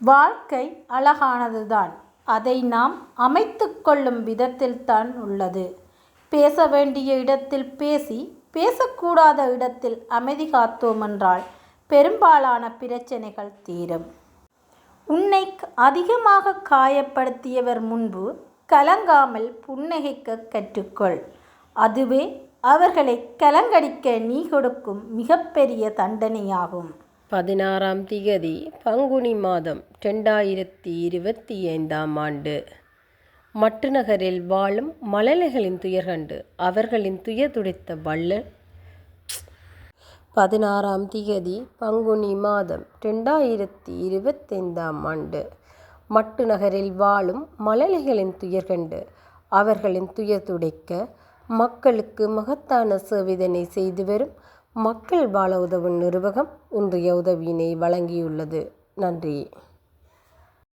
வாழ்க்கை அழகானதுதான் அதை நாம் அமைத்து கொள்ளும் விதத்தில்தான் உள்ளது. பேச வேண்டிய இடத்தில் பேசி பேசக்கூடாத இடத்தில் அமைதி காத்தோமென்றால் பெரும்பாலான பிரச்சனைகள் தீரும். உன்னை அதிகமாக காயப்படுத்தியவர் முன்பு கலங்காமல் புன்னகைக்க கற்றுக்கொள். அதுவே அவர்களை கலங்கடிக்க நீ கொடுக்கும் மிகப்பெரிய தண்டனையாகும். பதினாறாம் திகதி பங்குனி மாதம் ரெண்டாயிரத்தி இருபத்தி ஐந்தாம் ஆண்டு மட்டுநகரில் வாழும் மழலைகளின் துயர் கண்டு அவர்களின் துயர் துடைத்த வள்ளல். பதினாறாம் திகதி பங்குனி மாதம் ரெண்டாயிரத்தி இருபத்தைந்தாம் ஆண்டு மட்டுநகரில் வாழும் மழலைகளின் துயர் கண்டு அவர்களின் துயர் துடைக்க மக்களுக்கு மகத்தான சேவிதனை செய்து வரும் மக்கள் வாழ உதவும் நிறுவகம் இன்றைய உதவியினை வழங்கியுள்ளது. நன்றி.